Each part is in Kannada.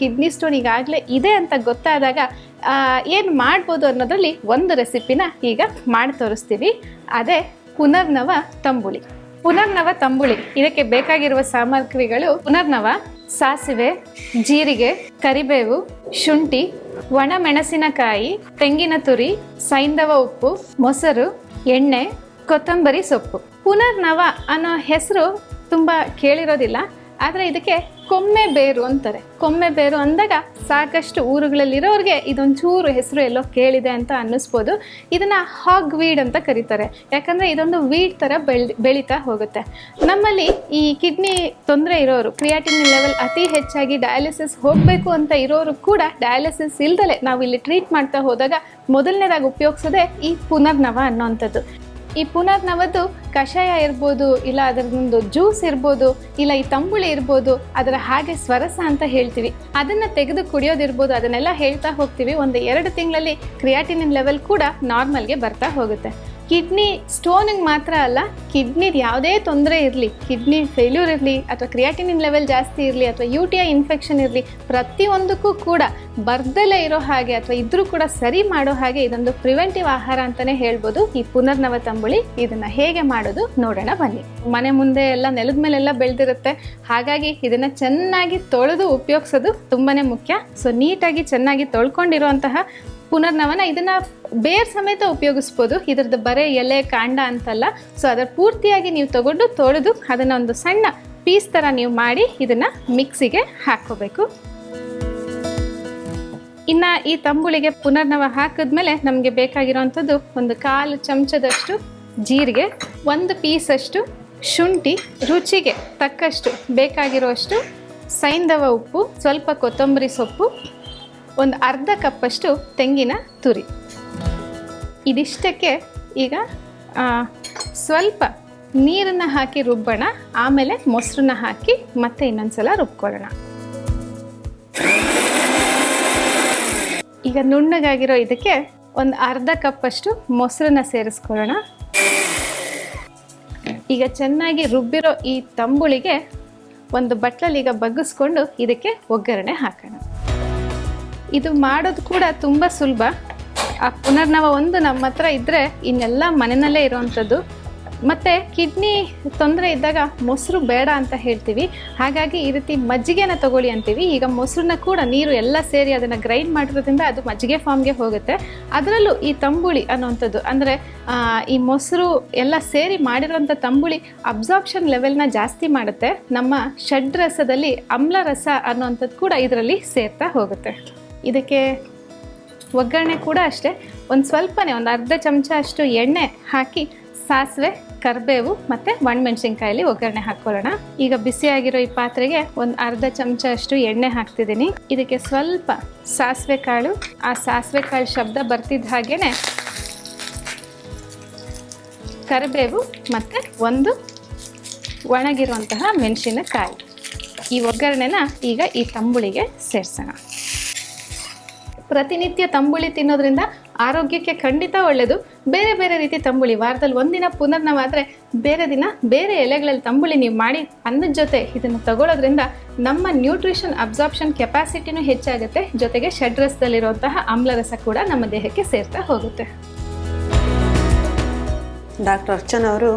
ಕಿಡ್ನಿ ಸ್ಟೋನ್ ಈಗಾಗಲೇ ಇದೆ ಅಂತ ಗೊತ್ತಾದಾಗ ಏನು ಮಾಡ್ಬೋದು ಅನ್ನೋದ್ರಲ್ಲಿ ಒಂದು ರೆಸಿಪಿನ ಈಗ ಮಾಡಿ ತೋರಿಸ್ತೀವಿ. ಅದೇ ಪುನರ್ನವ ತಂಬುಳಿ. ಪುನರ್ನವ ತಂಬುಳಿ. ಇದಕ್ಕೆ ಬೇಕಾಗಿರುವ ಸಾಮಗ್ರಿಗಳು ಪುನರ್ನವ, ಸಾಸಿವೆ, ಜೀರಿಗೆ, ಕರಿಬೇವು, ಶುಂಠಿ ಒಣ ಮೆಣಸಿನಕಾಯಿ ತೆಂಗಿನ ತುರಿ ಸೈಂಧವ ಉಪ್ಪು, ಮೊಸರು, ಎಣ್ಣೆ, ಕೊತ್ತಂಬರಿ ಸೊಪ್ಪು. ಪುನರ್ನವ ಅನ್ನೋ ಹೆಸರು ತುಂಬ ಕೇಳಿರೋದಿಲ್ಲ, ಆದರೆ ಇದಕ್ಕೆ ಕೊಮ್ಮೆ ಬೇರು ಅಂತಾರೆ. ಕೊಮ್ಮೆ ಬೇರು ಅಂದಾಗ ಸಾಕಷ್ಟು ಊರುಗಳಲ್ಲಿರೋರಿಗೆ ಇದೊಂಚೂರು ಹೆಸರು ಎಲ್ಲೋ ಕೇಳಿದೆ ಅಂತ ಅನ್ನಿಸ್ಬೋದು. ಇದನ್ನು ಹಾಗ್ ವೀಡ್ ಅಂತ ಕರೀತಾರೆ. ಯಾಕಂದರೆ ಇದೊಂದು ವೀಡ್ ಥರ ಬೆಳ್, ಬೆಳೀತಾ ಹೋಗುತ್ತೆ. ನಮ್ಮಲ್ಲಿ ಈ ಕಿಡ್ನಿ ತೊಂದರೆ ಇರೋರು ಕ್ರಿಯಾಟಿನ್ ಲೆವೆಲ್ ಅತಿ ಹೆಚ್ಚಾಗಿ ಡಯಾಲಿಸಿಸ್ ಹೋಗಬೇಕು ಅಂತ ಇರೋರು ಕೂಡ ಡಯಾಲಿಸಿಸ್ ಇಲ್ದಲೆ ನಾವು ಇಲ್ಲಿ ಟ್ರೀಟ್ ಮಾಡ್ತಾ ಹೋದಾಗ ಮೊದಲನೇದಾಗಿ ಉಪಯೋಗಿಸೋದೇ ಈ ಪುನರ್ನವ ಅನ್ನೋವಂಥದ್ದು ಈ ಪುನರ್ನವದ್ದು ಕಷಾಯ ಇರ್ಬೋದು, ಇಲ್ಲ ಅದರದೊಂದು ಜ್ಯೂಸ್ ಇರ್ಬೋದು, ಇಲ್ಲ ಈ ತಂಬುಳಿ ಇರ್ಬೋದು, ಅದರ ಹಾಗೆ ಸ್ವರಸ ಅಂತ ಹೇಳ್ತೀವಿ. ಅದನ್ನು ತೆಗೆದು ಕುಡಿಯೋದಿರ್ಬೋದು, ಅದನ್ನೆಲ್ಲ ಹೇಳ್ತಾ ಹೋಗ್ತೀವಿ. ಒಂದು ಎರಡು ತಿಂಗಳಲ್ಲಿ ಕ್ರಿಯಾಟಿನಿನ್ ಲೆವೆಲ್ ಕೂಡ ನಾರ್ಮಲ್ಗೆ ಬರ್ತಾ ಹೋಗುತ್ತೆ. ಕಿಡ್ನಿ ಸ್ಟೋನಿಗೆ ಮಾತ್ರ ಅಲ್ಲ, ಕಿಡ್ನಿದು ಯಾವುದೇ ತೊಂದರೆ ಇರಲಿ, ಕಿಡ್ನಿ ಫೇಲ್ಯೂರ್ ಇರಲಿ, ಅಥವಾ ಕ್ರಿಯಾಟಿನಿನ್ ಲೆವೆಲ್ ಜಾಸ್ತಿ ಇರಲಿ, ಅಥವಾ ಯು ಟಿ ಐ ಇನ್ಫೆಕ್ಷನ್ ಇರಲಿ, ಪ್ರತಿಯೊಂದಕ್ಕೂ ಕೂಡ ಬರ್ದಲೇ ಇರೋ ಹಾಗೆ ಅಥವಾ ಇದ್ರೂ ಕೂಡ ಸರಿ ಮಾಡೋ ಹಾಗೆ ಇದೊಂದು ಪ್ರಿವೆಂಟಿವ್ ಆಹಾರ ಅಂತಲೇ ಹೇಳ್ಬೋದು. ಈ ಪುನರ್ನವ ತಂಬುಳಿ ಇದನ್ನು ಹೇಗೆ ಮಾಡೋದು ನೋಡೋಣ ಬನ್ನಿ. ಮನೆ ಮುಂದೆ ಎಲ್ಲ ನೆಲದ ಮೇಲೆಲ್ಲ ಬೆಳೆದಿರುತ್ತೆ. ಹಾಗಾಗಿ ಇದನ್ನು ಚೆನ್ನಾಗಿ ತೊಳೆದು ಉಪಯೋಗಿಸೋದು ತುಂಬಾ ಮುಖ್ಯ. ಸೊ ನೀಟಾಗಿ ಚೆನ್ನಾಗಿ ತೊಳ್ಕೊಂಡಿರುವಂತಹ ಪುನರ್ನವನ ಇದನ್ನ ಬೇರ್ ಸಮೇತ ಉಪಯೋಗಿಸ್ಬೋದು. ಇದ್ರದ್ದು ಬರೆ ಎಲೆ, ಕಾಂಡ ಅಂತಲ್ಲ. ಸೊ ಅದರ ಪೂರ್ತಿಯಾಗಿ ನೀವು ತಗೊಂಡು ತೊಳೆದು ಅದನ್ನ ಒಂದು ಸಣ್ಣ ಪೀಸ್ ಥರ ನೀವು ಮಾಡಿ ಇದನ್ನ ಮಿಕ್ಸಿಗೆ ಹಾಕೋಬೇಕು ಇನ್ನ ಈ ತಂಬುಳಿಗೆ ಪುನರ್ನವ ಹಾಕಿದ್ಮೇಲೆ ನಮಗೆ ಬೇಕಾಗಿರೋವಂಥದ್ದು ಒಂದು ಕಾಲು ಚಮಚದಷ್ಟು ಜೀರಿಗೆ, ಒಂದು ಪೀಸಷ್ಟು ಶುಂಠಿ, ರುಚಿಗೆ ತಕ್ಕಷ್ಟು ಬೇಕಾಗಿರುವಷ್ಟು ಸೈಂಧವ ಉಪ್ಪು, ಸ್ವಲ್ಪ ಕೊತ್ತಂಬರಿ ಸೊಪ್ಪು ಒಂದು ಅರ್ಧ ಕಪ್ಪಷ್ಟು ತೆಂಗಿನ ತುರಿ. ಇದಿಷ್ಟಕ್ಕೆ ಈಗ ಸ್ವಲ್ಪ ನೀರನ್ನು ಹಾಕಿ ರುಬ್ಬೋಣ, ಆಮೇಲೆ ಮೊಸರನ್ನ ಹಾಕಿ ಮತ್ತೆ ಇನ್ನೊಂದ್ಸಲ ರುಬ್ಕೊಳ್ಳೋಣ. ಈಗ ನುಣ್ಣಗಾಗಿರೋ ಇದಕ್ಕೆ ಒಂದು ಅರ್ಧ ಕಪ್ಪಷ್ಟು ಮೊಸರನ್ನ ಸೇರಿಸ್ಕೊಳ್ಳೋಣ. ಈಗ ಚೆನ್ನಾಗಿ ರುಬ್ಬಿರೋ ಈ ತಂಬುಳಿಗೆ ಒಂದು ಬಟ್ಲಲ್ಲಿ ಈಗ ಬಗ್ಗಿಸ್ಕೊಂಡು ಇದಕ್ಕೆ ಒಗ್ಗರಣೆ ಹಾಕೋಣ. ಇದು ಮಾಡೋದು ಕೂಡ ತುಂಬ ಸುಲಭ. ಆ ಪುನರ್ನವ ಒಂದು ನಮ್ಮ ಹತ್ರ ಇದ್ದರೆ ಇನ್ನೆಲ್ಲ ಮನೆಯಲ್ಲೇ ಇರುವಂಥದ್ದು. ಮತ್ತು ಕಿಡ್ನಿ ತೊಂದರೆ ಇದ್ದಾಗ ಮೊಸರು ಬೇಡ ಅಂತ ಹೇಳ್ತೀವಿ. ಹಾಗಾಗಿ ಈ ರೀತಿ ಮಜ್ಜಿಗೆನ ತಗೊಳ್ಳಿ ಅಂತೀವಿ. ಈಗ ಮೊಸರನ್ನ ಕೂಡ ನೀರು ಎಲ್ಲ ಸೇರಿ ಅದನ್ನು ಗ್ರೈಂಡ್ ಮಾಡಿರೋದ್ರಿಂದ ಅದು ಮಜ್ಜಿಗೆ ಫಾರ್ಮ್ಗೆ ಹೋಗುತ್ತೆ. ಅದರಲ್ಲೂ ಈ ತಂಬುಳಿ ಅನ್ನುವಂಥದ್ದು, ಅಂದರೆ ಈ ಮೊಸರು ಎಲ್ಲ ಸೇರಿ ಮಾಡಿರೋಂಥ ತಂಬುಳಿ ಅಬ್ಸಾರ್ಪ್ಷನ್ ಲೆವೆಲ್ನ ಜಾಸ್ತಿ ಮಾಡುತ್ತೆ. ನಮ್ಮ ಷಡ್ರಸದಲ್ಲಿ ಅಮ್ಲ ರಸ ಅನ್ನುವಂಥದ್ದು ಕೂಡ ಇದರಲ್ಲಿ ಸೇರ್ತಾ ಹೋಗುತ್ತೆ. ಇದಕ್ಕೆ ಒಗ್ಗರಣೆ ಕೂಡ ಅಷ್ಟೇ. ಒಂದು ಸ್ವಲ್ಪನೇ, ಒಂದು ಅರ್ಧ ಚಮಚ ಅಷ್ಟು ಎಣ್ಣೆ ಹಾಕಿ ಸಾಸಿವೆ, ಕರಿಬೇವು ಮತ್ತು ಒಣಮೆಣ್ಸಿನ್ಕಾಯಲ್ಲಿ ಒಗ್ಗರಣೆ ಹಾಕ್ಕೊಳ್ಳೋಣ. ಈಗ ಬಿಸಿಯಾಗಿರೋ ಈ ಪಾತ್ರೆಗೆ ಒಂದು ಅರ್ಧ ಚಮಚ ಅಷ್ಟು ಎಣ್ಣೆ ಹಾಕ್ತಿದ್ದೀನಿ. ಇದಕ್ಕೆ ಸ್ವಲ್ಪ ಸಾಸಿವೆ ಕಾಳು. ಆ ಸಾಸಿವೆ ಕಾಳು ಶಬ್ದ ಬರ್ತಿದ್ದ ಹಾಗೇನೆ ಕರಿಬೇವು ಮತ್ತು ಒಂದು ಒಣಗಿರುವಂತಹ ಮೆಣಸಿನಕಾಯಿ. ಈ ಒಗ್ಗರಣೆನ ಈಗ ಈ ತಂಬುಳಿಗೆ ಸೇರಿಸೋಣ. ಪ್ರತಿನಿತ್ಯ ತಂಬುಳಿ ತಿನ್ನೋದ್ರಿಂದ ಆರೋಗ್ಯಕ್ಕೆ ಖಂಡಿತ ಒಳ್ಳೆಯದು ಬೇರೆ ಬೇರೆ ರೀತಿ ತಂಬುಳಿ, ವಾರದಲ್ಲಿ ಒಂದಿನ ಪುನರ್ನವಾದರೆ ಬೇರೆ ದಿನ ಬೇರೆ ಎಲೆಗಳಲ್ಲಿ ತಂಬುಳಿ ನೀವು ಮಾಡಿ ಅನ್ನದ ಜೊತೆ ಇದನ್ನು ತಗೊಳ್ಳೋದ್ರಿಂದ ನಮ್ಮ ನ್ಯೂಟ್ರಿಷನ್ ಅಬ್ಸಾರ್ಪ್ಷನ್ ಕೆಪಾಸಿಟಿನೂ ಹೆಚ್ಚಾಗುತ್ತೆ. ಜೊತೆಗೆ ಷಡ್ರಸದಲ್ಲಿರುವಂತಹ ಆಮ್ಲರಸ ಕೂಡ ನಮ್ಮ ದೇಹಕ್ಕೆ ಸೇರ್ತಾ ಹೋಗುತ್ತೆ. ಡಾಕ್ಟರ್ ಅರ್ಚನ್ ಅವರು,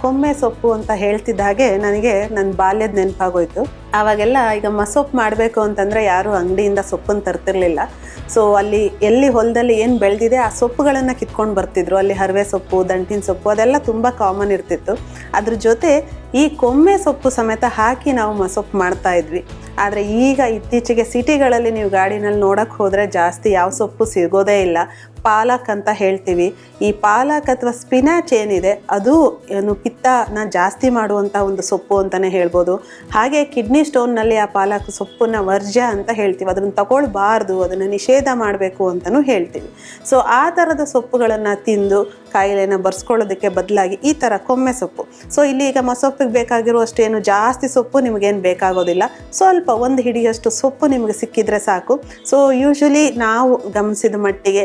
ಕೊಮ್ಮೆ ಸೊಪ್ಪು ಅಂತ ಹೇಳ್ತಿದ್ದ ಹಾಗೆ ನನಗೆ ನನ್ನ ಬಾಲ್ಯದ ನೆನಪಾಗೋಯ್ತು. ಆವಾಗೆಲ್ಲ ಈಗ ಮಸೊಪ್ಪು ಮಾಡಬೇಕು ಅಂತಂದರೆ ಯಾರೂ ಅಂಗಡಿಯಿಂದ ಸೊಪ್ಪನ್ನು ತರ್ತಿರ್ಲಿಲ್ಲ. ಸೊ ಅಲ್ಲಿ, ಎಲ್ಲಿ ಹೊಲದಲ್ಲಿ ಏನು ಬೆಳೆದಿದೆ, ಆ ಸೊಪ್ಪುಗಳನ್ನು ಕಿತ್ಕೊಂಡು ಬರ್ತಿದ್ರು. ಅಲ್ಲಿ ಹರವೆ ಸೊಪ್ಪು, ದಂಟಿನ ಸೊಪ್ಪು, ಅದೆಲ್ಲ ತುಂಬ ಕಾಮನ್ ಇರ್ತಿತ್ತು. ಅದ್ರ ಜೊತೆ ಈ ಕೊಮ್ಮೆ ಸೊಪ್ಪು ಸಮೇತ ಹಾಕಿ ನಾವು ಮಸೊಪ್ಪು ಮಾಡ್ತಾ ಇದ್ವಿ. ಆದರೆ ಈಗ ಇತ್ತೀಚೆಗೆ ಸಿಟಿಗಳಲ್ಲಿ ನೀವು ಗಾಡಿನಲ್ಲಿ ನೋಡೋಕ್ಕೆ ಹೋದರೆ ಜಾಸ್ತಿ ಯಾವ ಸೊಪ್ಪು ಸಿಗೋದೇ ಇಲ್ಲ. ಪಾಲಕ್ ಅಂತ ಹೇಳ್ತೀವಿ. ಈ ಪಾಲಕ್ ಅಥವಾ ಸ್ಪಿನಾಚ್ ಏನಿದೆ, ಅದು ಏನು ಪಿತ್ತನ ಜಾಸ್ತಿ ಮಾಡುವಂಥ ಒಂದು ಸೊಪ್ಪು ಅಂತಲೇ ಹೇಳ್ಬೋದು. ಹಾಗೆ ಕಿಡ್ನಿ ಸ್ಟೋನ್ನಲ್ಲಿ ಆ ಪಾಲಕ್ ಸೊಪ್ಪನ್ನು ವರ್ಜ ಅಂತ ಹೇಳ್ತೀವಿ. ಅದನ್ನು ತಗೊಳ್ಬಾರ್ದು, ಅದನ್ನು ನಿಷೇಧ ಮಾಡಬೇಕು ಅಂತಲೂ ಹೇಳ್ತೀವಿ. ಸೊ ಆ ಥರದ ಸೊಪ್ಪುಗಳನ್ನು ತಿಂದು ಕಾಯಿಲೆನ ಬರ್ಸ್ಕೊಳ್ಳೋದಕ್ಕೆ ಬದಲಾಗಿ ಈ ಥರ ಕೊಮ್ಮೆ ಸೊಪ್ಪು. ಸೊ ಇಲ್ಲಿ ಈಗ ಮಸೊಪ್ಪಿಗೆ ಏನು ಜಾಸ್ತಿ ಸೊಪ್ಪು ನಿಮಗೇನು ಬೇಕಾಗೋದಿಲ್ಲ. ಸ್ವಲ್ಪ ಒಂದು ಹಿಡಿಯಷ್ಟು ಸೊಪ್ಪು ನಿಮಗೆ ಸಿಕ್ಕಿದ್ರೆ ಸಾಕು. ಸೊ ಯೂಶ್ವಲಿ ನಾವು ಗಮನಿಸಿದ ಮಟ್ಟಿಗೆ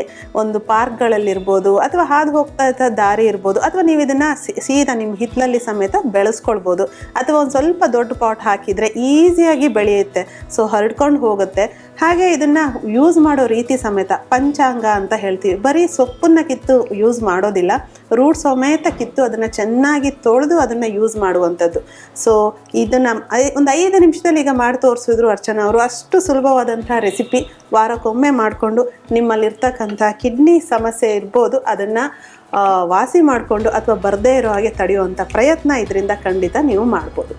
ಪಾರ್ಕ್ಗಳಲ್ಲಿರ್ಬೋದು ಅಥವಾ ಹಾದು ಹೋಗ್ತಾ ಇದ್ದ ದಾರಿ ಇರ್ಬೋದು ಅಥವಾ ನೀವು ಇದನ್ನು ಸೀದಾ ನಿಮ್ಮ ಹಿತ್ತಲಲ್ಲಿ ಸಮೇತ ಬೆಳೆಸ್ಕೊಳ್ಬೋದು ಅಥವಾ ಒಂದು ಸ್ವಲ್ಪ ದೊಡ್ಡ ಪಾಟ್ ಹಾಕಿದರೆ ಈಸಿಯಾಗಿ ಬೆಳೆಯುತ್ತೆ. ಸೊ ಹರಡ್ಕೊಂಡು ಹೋಗುತ್ತೆ. ಹಾಗೆ ಇದನ್ನು ಯೂಸ್ ಮಾಡೋ ರೀತಿ ಸಮೇತ ಪಂಚಾಂಗ ಅಂತ ಹೇಳ್ತೀವಿ. ಬರೀ ಸೊಪ್ಪನ್ನ ಕಿತ್ತು ಯೂಸ್ ಮಾಡೋದಿಲ್ಲ. ರೂಟ್ ಸಮೇತ ಕಿತ್ತು ಅದನ್ನು ಚೆನ್ನಾಗಿ ತೊಳೆದು ಅದನ್ನು ಯೂಸ್ ಮಾಡುವಂಥದ್ದು. ಸೊ ಇದನ್ನು ಒಂದು ಐದು ನಿಮಿಷದಲ್ಲಿ ಈಗ ಮಾಡಿ ತೋರಿಸಿದ್ರು ಅರ್ಚನಾ ಅವರು ಅಷ್ಟು ಸುಲಭವಾದಂಥ ರೆಸಿಪಿ ವಾರಕ್ಕೊಮ್ಮೆ ಮಾಡಿಕೊಂಡು ನಿಮ್ಮಲ್ಲಿರ್ತಕ್ಕಂಥ ಕಿಡ್ನಿ ಸಮಸ್ಯೆ ಇರ್ಬೋದು, ಅದನ್ನು ವಾಸಿ ಮಾಡಿಕೊಂಡು ಅಥವಾ ಬರದೇ ಇರೋ ಹಾಗೆ ತಡೆಯುವಂಥ ಪ್ರಯತ್ನ ಇದರಿಂದ ಖಂಡಿತ ನೀವು ಮಾಡ್ಬೋದು.